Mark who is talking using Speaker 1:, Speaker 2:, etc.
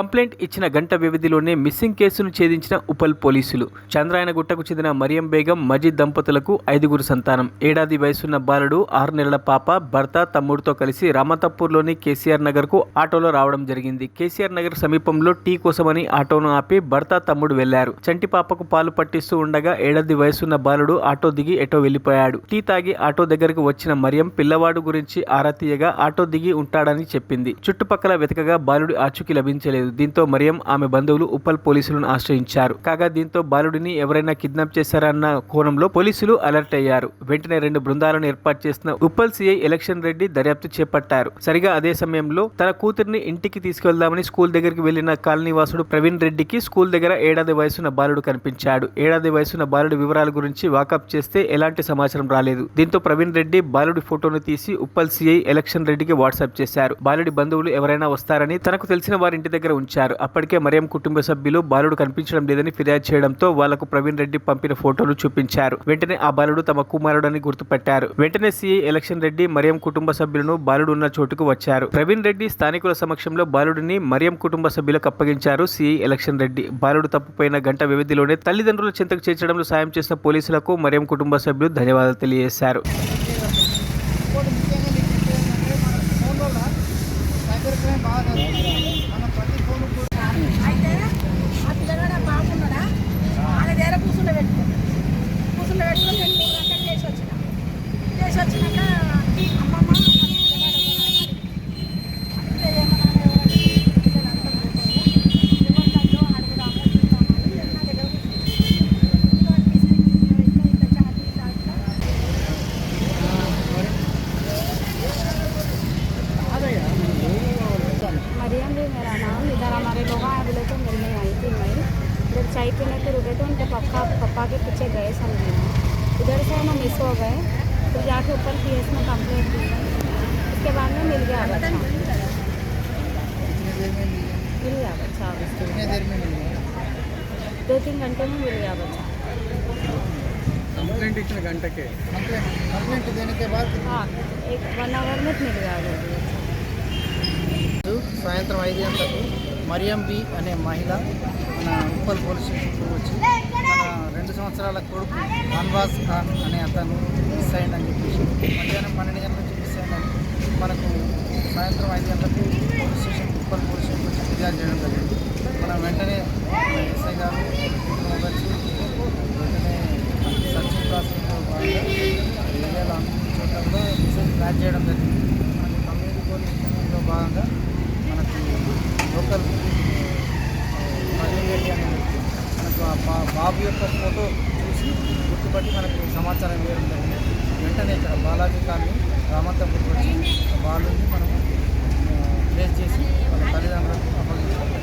Speaker 1: Complaint ఇచ్చిన గంట వ్యవధిలోనే మిస్సింగ్ కేసును ఛేదించిన ఉపల్ పోలీసులు. చంద్రాయనగుట్టకు చెందిన మరియం బేగం మజీద్ దంపతులకు ఐదుగురు సంతానం. ఏడాది వయసున్న బాలుడు ఆరు నెలల పాప భర్త తమ్ముడితో కలిసి రామతప్పూర్లోని కేసీఆర్ నగర్కు ఆటోలో రావడం జరిగింది. కేసీఆర్ నగర్ సమీపంలో టీ కోసమని ఆటోను ఆపి భర్త తమ్ముడు వెళ్ళారు. చంటి పాపకు పాలు పట్టిస్తూ ఉండగా ఏడాది వయసున్న బాలుడు ఆటో దిగి ఎటో వెళ్ళిపోయాడు టీ తాగి ఆటో దగ్గరకు వచ్చిన మరియం పిల్లవాడు గురించి ఆరా తీయగా ఆటో దిగి ఉంటాడని చెప్పింది. చుట్టుపక్కల వెతకగా బాలుడి ఆచూకీ లభించలేదు. దీంతో మరియం ఆమె బంధువులు ఉప్పల్ పోలీసులను ఆశ్రయించారు. కాగా దీంతో బాలుడిని ఎవరైనా కిడ్నాప్ చేశారన్న కోణంలో పోలీసులు అలర్ట్ అయ్యారు. వెంటనే రెండు బృందాలను ఏర్పాటు చేసిన ఉప్పల్ సిఐ ఎలక్షన్ రెడ్డి దర్యాప్తు చేపట్టారు. సరిగా అదే సమయంలో తన కూతురిని ఇంటికి తీసుకెళ్దామని స్కూల్ దగ్గరికి వెళ్ళిన కాలనీవాసుడు ప్రవీణ్ రెడ్డికి స్కూల్ దగ్గర ఏడాది వయసున్న బాలుడు కనిపించాడు. ఏడాది వయసున్న బాలుడి వివరాల గురించి వాకప్ చేస్తే ఎలాంటి సమాచారం రాలేదు. దీంతో ప్రవీణ్ రెడ్డి బాలుడి ఫోటోను తీసి ఉప్పల్ సిఐ ఎలక్షన్ రెడ్డికి వాట్సాప్ చేశారు. బాలుడి బంధువులు ఎవరైనా వస్తారని తనకు తెలిసిన వారి ఇంటి దగ్గర ఉంచారు. అప్పటికే మరియం కుటుంబ సభ్యులు బాలుడు కనిపించడం లేదని ఫిర్యాదు చేయడంతో వాళ్ళకు ప్రవీణ్ రెడ్డి పంపిన ఫోటోను చూపించారు. వెంటనే ఆ బాలుడు తమ కుమారుడని గుర్తుపట్టారు. వెంటనే సీఐ ఎలక్షన్ రెడ్డి మరియం కుటుంబ సభ్యులను బాలుడు ఉన్న చోటుకు వచ్చారు. ప్రవీణ్ రెడ్డి స్థానికుల సమక్షంలో బాలుడిని మరియం కుటుంబ సభ్యులకు అప్పగించారు సిఐ ఎలక్షన్ రెడ్డి. బాలుడు తప్పుపోయిన గంట వ్యవధిలోనే తల్లిదండ్రుల చింతకు చేర్చడంలో సాయం చేసిన పోలీసులకు మరియం కుటుంబ సభ్యులు ధన్యవాదాలు తెలియజేశారు.
Speaker 2: चाय पीने को रुके तो उनके पप्पा पप्पा के पीछे गए समझे इधर से हम मिस हो गए फिर जाके ऊपर पी एस में कंप्लेंट दी उसके बाद में मिल गया बच्चा मिल गया बच्चा अब उसके
Speaker 3: कितने देर में मिल गया
Speaker 2: दो तीन घंटे में मिल गया बच्चा
Speaker 4: కంప్లైంట్ ఇచ్చిన గంటకే
Speaker 3: कंप्लेंट कंप्लेंट देने के बाद
Speaker 2: हाँ एक वन आवर में मिल गया जल्दी बच्चा
Speaker 3: సాయంత్రం ఐదు గంటలకు మరియం బి అనే మహిళ మన ఉప్పల్ పోలీస్ స్టేషన్కి వచ్చి మన రెండు సంవత్సరాల కొడుకు అన్వాజ్ ఖాన్ అనే అతను మిస్ అయిందని చెప్పేసి మధ్యాహ్నం పన్నెండు గంటల నుంచి మిస్ అయిందని మనకు సాయంత్రం ఐదు గంటలకు police station Uppal police station వచ్చి ఫిర్యాదు చేయడం జరిగింది. మనం వెంటనే ఎస్ఐ గారు వచ్చి వెంటనే సర్చ్ ప్రాసెస్లో భాగంగా ఏరియాలో అన్ని చోట్ల కూడా మిస్సెస్ ట్రాక్ చేయడం జరిగింది. మనకి కమ్యూనిటీ స్టేషన్లో భాగంగా మా బాబు యొక్క ఫోటో చూసి గుర్తుపట్టి మనకు సమాచారం వేయడం జరిగింది. వెంటనే ఇక్కడ బాలాజీ కానీ రామంతపూర్ వచ్చి వాళ్ళని మనము ప్లేస్ చేసి వాళ్ళ తల్లిదండ్రులకు అప్పగించాలి.